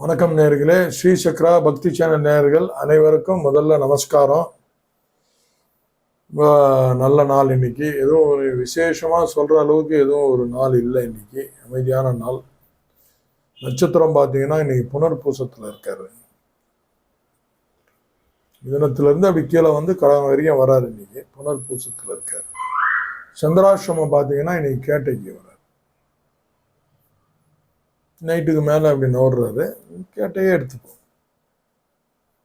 வணக்கம் நேர்களே. ஸ்ரீ சக்ரா பக்தி சேனல் நேர்கள் அனைவருக்கும் முதல்ல நமஸ்காரம். நல்ல நாள் இன்னைக்கு. எதுவும் ஒரு விசேஷமாக சொல்கிற அளவுக்கு எதுவும் ஒரு நாள் இல்லை இன்னைக்கு. அமைதியான நாள். நட்சத்திரம் பார்த்தீங்கன்னா இன்னைக்கு புனர்பூசத்தில் இருக்காரு. தினத்துலேருந்து அப்படி கீழே வந்து கடகம் வரைக்கும் வராரு இன்னைக்கு. புனர்பூசத்தில் இருக்காரு. சந்திராசிரமம் பார்த்தீங்கன்னா இன்னைக்கு கேட்டைக்கு வராரு நைட்டுக்கு மேலே அப்படி நோடுறாரு. கேட்டையே எடுத்துப்போம்.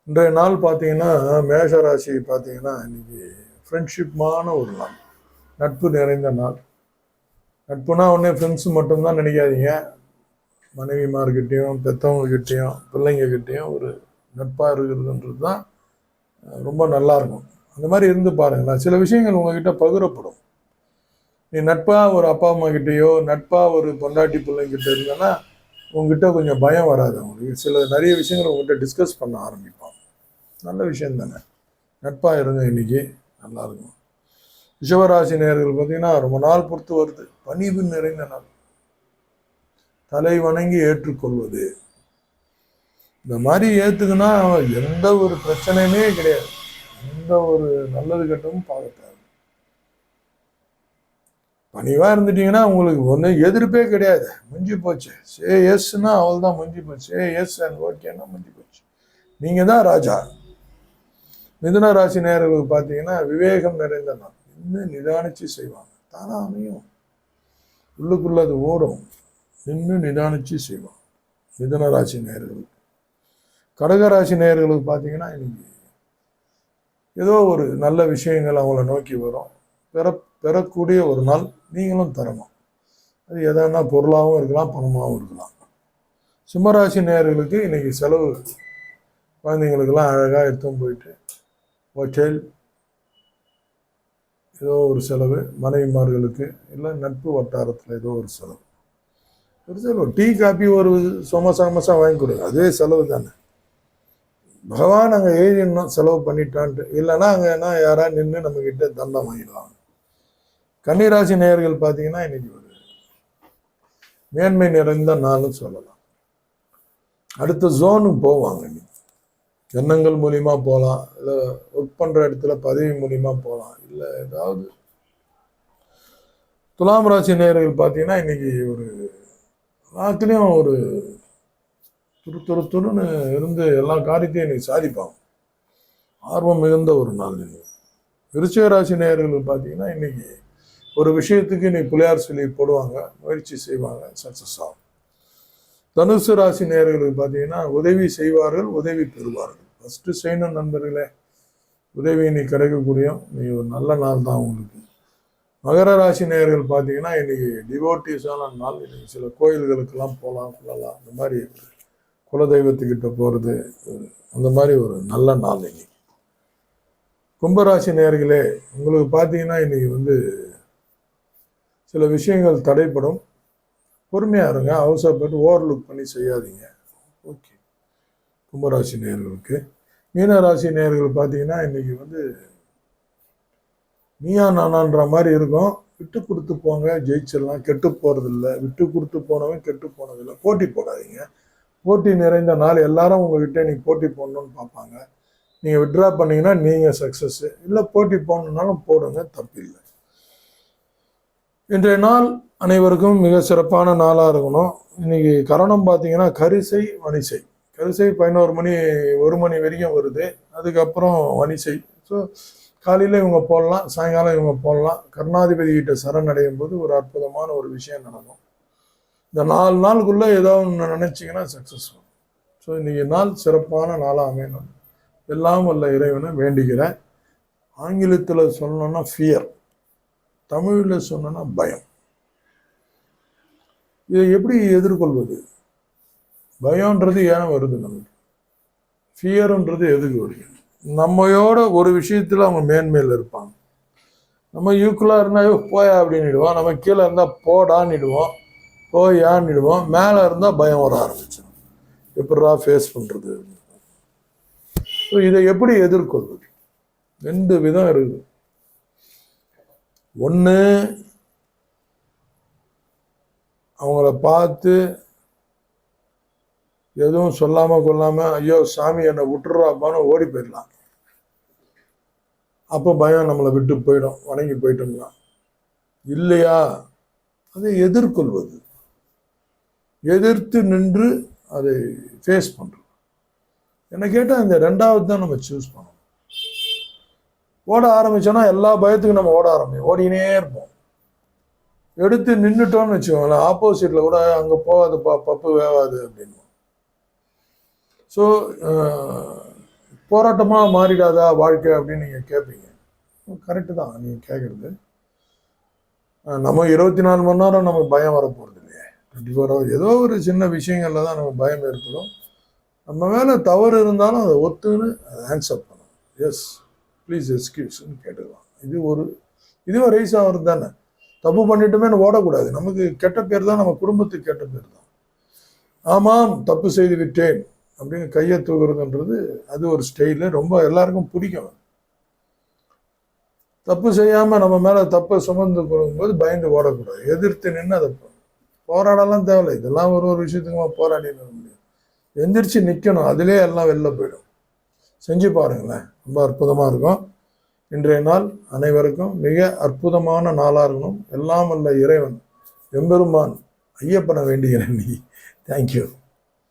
இன்றைய நாள் பார்த்தீங்கன்னா மேஷ ராசி பார்த்தீங்கன்னா இன்னைக்கு ஃப்ரெண்ட்ஷிப்மான ஒரு நாள். நட்பு நிறைந்த நாள். நட்புனா ஒன்றே ஃப்ரெண்ட்ஸ் மட்டும்தான் நினைக்காதீங்க. மனைவிமார்கிட்டையும் பெற்றவங்கக்கிட்டேயும் பிள்ளைங்கக்கிட்டேயும் ஒரு நட்பாக இருக்கிறதுன்றது தான் ரொம்ப நல்லாயிருக்கும் அந்த மாதிரி இருந்து பாருங்களேன். சில விஷயங்கள் உங்ககிட்ட பகிரப்படும். நீ நட்பாக ஒரு அப்பா அம்மா கிட்டேயோ நட்பாக ஒரு பொண்டாட்டி பிள்ளைங்கிட்ட இருந்தேன்னா உங்ககிட்ட கொஞ்சம் பயம் வராது அவங்களுக்கு. சில நிறைய விஷயங்கள் உங்ககிட்ட டிஸ்கஸ் பண்ண ஆரம்பிப்பான் நல்ல விஷயம் தானே. நட்பாக இருங்க இன்றைக்கி நல்லா இருக்கும். நேர்கள் பார்த்தீங்கன்னா ரொம்ப நாள் பொறுத்து வருது. பணிவு நிறைந்த நாள். தலை வணங்கி ஏற்றுக்கொள்வது. இந்த மாதிரி ஏற்றுக்குன்னா எந்த ஒரு பிரச்சனையுமே கிடையாது. எந்த ஒரு நல்லது கெட்டவும் பார்க்கத்தாது பணிவாக இருந்துட்டீங்கன்னா உங்களுக்கு ஒன்றும் எதிர்ப்பே கிடையாது. முடிஞ்சு போச்சு. சே எஸ்னா அவள் தான் முடிஞ்சு போச்சு. சே எஸ் அண்ட் ஓகேன்னா முடிஞ்சு போச்சு. நீங்கள் தான் ராஜா. மிதுன ராசி நேர்களுக்கு பார்த்தீங்கன்னா விவேகம் நிறைந்த நாள். இன்னும் நிதானிச்சு செய்வாங்க. தானாக அமையும். உள்ளுக்குள்ள அது ஓடும். இன்னும் நிதானிச்சு செய்வாங்க. மிதுன ராசி நேர்களுக்கு கடகராசி நேர்களுக்கு பார்த்தீங்கன்னா இன்னைக்கு ஏதோ ஒரு நல்ல விஷயங்கள் அவங்கள நோக்கி வரும். பிறப்பு பெறக்கூடிய ஒரு நாள் நீங்களும் தரணும். அது எதனா பொருளாகவும் இருக்கலாம் பணமாகவும் இருக்கலாம். சிம்மராசி நேர்களுக்கு இன்னைக்கு செலவு குழந்தைங்களுக்கெல்லாம் அழகாக எடுத்துன்னு போயிட்டு ஹோட்டல் ஏதோ ஒரு செலவு மனைவிமார்களுக்கு இல்லை நட்பு வட்டாரத்தில் ஏதோ ஒரு செலவு. ஒரு செலவு. டீ காப்பி ஒரு சமோசா மோசா வாங்கி கொடுங்க அதே செலவு தானே. பகவான் அங்கே எழுதினோம் செலவு பண்ணிட்டான்ட்டு இல்லைன்னா அங்கே என்ன யாராவது நின்று நம்மக்கிட்ட தண்டம் வாங்கிடுவாங்க. கன்னிராசி நேயர்கள் பார்த்தீங்கன்னா இன்னைக்கு ஒரு மேன்மை நிறைந்த நாள்னு சொல்லலாம். அடுத்த ஜோனுக்கு போவாங்க இன்னைக்கு. எண்ணங்கள் மூலியமாக போகலாம். இல்லை ஒர்க் பண்ணுற இடத்துல பதவி மூலியமாக போகலாம். இல்லை ஏதாவது துலாம் ராசி நேயர்கள் பார்த்தீங்கன்னா இன்னைக்கு ஒரு எல்லாத்துலேயும் ஒரு துரு துரு துருன்னு இருந்து எல்லா காரியத்தையும் இன்னைக்கு சாதிப்பாங்க. ஆர்வம் மிகுந்த ஒரு நாள் இன்னைக்கு விருச்சிக ராசி நேயர்கள் பார்த்தீங்கன்னா இன்னைக்கு ஒரு விஷயத்துக்கு நீ பிள்ளையார் சொல்லி போடுவாங்க முயற்சி செய்வாங்க சக்ஸஸ் ஆகும். தனுசு ராசி நேர்களுக்கு பார்த்தீங்கன்னா உதவி செய்வார்கள் உதவி பெறுவார்கள். ஃபஸ்ட்டு செய்யணும் நண்பர்களே. உதவி நீ கிடைக்கக்கூடிய நீ ஒரு நல்ல நாள் தான் உங்களுக்கு. மகர ராசி நேர்கள் பார்த்தீங்கன்னா இன்னைக்கு டிவோட்டிஸான நாள். இன்னைக்கு சில கோயில்களுக்கெல்லாம் போகலாம் கொள்ளலாம். அந்த மாதிரி குலதெய்வத்துக்கிட்ட போகிறது அந்த மாதிரி ஒரு நல்ல நாள் இன்னைக்கு. கும்பராசி நேயர்களே உங்களுக்கு பார்த்தீங்கன்னா இன்னைக்கு வந்து சில விஷயங்கள் தடைப்படும் பொறுமையாக இருங்க. அவசரப்பட்டு ஓவர்லுக் பண்ணி செய்யாதீங்க. ஓகே கும்பராசி நேர்களுக்கு மீனராசி நேர்கள் பார்த்தீங்கன்னா இன்றைக்கி வந்து நீயா நானான்ற மாதிரி இருக்கும். விட்டு கொடுத்து போங்க. ஜெயிச்சிடலாம். கெட்டு போகிறதில்ல விட்டு கொடுத்து போனவன் கெட்டு போனதில்லை. போட்டி போடாதீங்க. போட்டி நிறைந்த நாள் எல்லாரும் உங்ககிட்ட நீ போட்டி போடணும்னு பார்ப்பாங்க. நீங்கள் விட்ரா பண்ணிங்கன்னா நீங்கள் சக்ஸஸ்ஸு இல்லை போட்டி போடணுன்னாலும் போடுங்க. தப்பில்லை. இன்றைய நாள் அனைவருக்கும் மிக சிறப்பான நாளாக இருக்கணும். இன்னைக்கு கரணம் பார்த்தீங்கன்னா கரிசை வனிசை கரிசை பதினோரு மணி ஒரு மணி வரைக்கும் வருது. அதுக்கப்புறம் வனிசை ஸோ காலையில் இவங்க போடலாம் சாயங்காலம் இவங்க போடலாம். கருணாதிபதி கிட்ட சரணடையும் போது ஒரு அற்புதமான ஒரு விஷயம் நடக்கும். இந்த நாலு நாளுக்குள்ளே ஏதோ ஒன்று நினச்சிங்கன்னா சக்ஸஸ் ஸோ இன்றைக்கி நாள் சிறப்பான நாளாக அமையணும். எல்லாம் வல்ல இறைவனை வேண்டிக்கிறேன் ஆங்கிலத்தில் சொல்லணும்னா ஃபியர் தமிழில் சொன்னோன்னா பயம். இதை எப்படி எதிர்கொள்வது? பயம்ன்றது ஏன் வருது நமக்கு? ஃபியருன்றது எதுக்கு வருது? நம்மையோட ஒரு விஷயத்தில் அவங்க மேன்மையில் இருப்பாங்க. நம்ம ஈக்குவலாக இருந்தால் போயா போயா அப்படின்னுடுவோம் நம்ம கீழே இருந்தால் போடான்னுடுவோம் போயான்னுடுவோம் மேலே இருந்தால் பயம் வர ஆரம்பிச்சிடும் எப்படா ஃபேஸ் பண்ணுறது ஸோ இதை எப்படி எதிர்கொள்வது? ரெண்டு விதம் இருக்குது. ஒன்று அவங்கள பார்த்து எதுவும் சொல்லாமல் கொள்ளாமல் ஐயோ சாமி என்னை விட்டுறாப்பான்னு ஓடி போயிடலாம். அப்போ பயம் நம்மளை விட்டு போயிடும் வணங்கி போயிட்டோம்னா. இல்லையா? அதை எதிர்கொள்வது. எதிர்த்து நின்று அதை ஃபேஸ் பண்ணுறோம் என்ன கேட்டால் இந்த ரெண்டாவது தான் நம்ம சூஸ் பண்ணணும். ஓட ஆரம்பித்தோன்னா எல்லா பயத்துக்கும் நம்ம ஓட ஆரம்பிக்கும் ஓடினே இருப்போம். எடுத்து நின்றுட்டோம்னு வச்சுக்கோங்களேன் ஆப்போசிட்டில் கூட அங்கே போகாதுப்பா பப்பு வேகாது அப்படின்னு ஸோ போராட்டமாக மாறிடாதா வாழ்க்கை அப்படின்னு நீங்கள் கேட்பீங்க கரெக்டு தான் நீங்கள் கேட்குறது நம்ம இருபத்தி நாலு மணி நேரம் நமக்கு பயம் வரப்போகிறது இல்லையே. டுவெண்ட்டி ஃபோர் ஹவர் ஏதோ ஒரு சின்ன விஷயங்களில் தான் நமக்கு பயம் ஏற்படும். நம்ம மேலே தவறு இருந்தாலும் அதை ஒத்துன்னு அதை ஆன்சர் பண்ணணும். எஸ் ப்ளீஸ் எக்ஸ்கியூஸ்ன்னு கேட்டுக்கலாம். இது ஒரு இதுவும் ரைஸ் ஆகிறது தானே? தப்பு பண்ணிட்டுமே ஓடக்கூடாது. நமக்கு கெட்ட பேர் தான் நம்ம குடும்பத்துக்கு கெட்ட பேர் தான். ஆமாம் தப்பு செய்து விட்டேன் அப்படின்னு கையை தூக்குறதுன்றது அது ஒரு ஸ்டைலு ரொம்ப எல்லாருக்கும் பிடிக்கும். தப்பு செய்யாமல் நம்ம மேலே தப்பை சுமந்து கொடுக்கும்போது பயந்து ஓடக்கூடாது. எதிர்த்து நின்று அதை போராடலாம் தேவையில்லை. இதெல்லாம் ஒரு ஒரு விஷயத்துக்குமா போராடி நிற்க முடியும். எந்திரிச்சு நிற்கணும் அதிலே எல்லாம் வெளில போயிடும். செஞ்சு பாருங்களேன். ரொம்ப அற்புதமாக இருக்கும். இன்றைய நாள் அனைவருக்கும் மிக அற்புதமான நாளாக இருக்கணும் எல்லாம் அல்ல இறைவன் எம்பெருமான் ஐயப்பனை வேண்டுகிறேன் நீ. தேங்க்யூ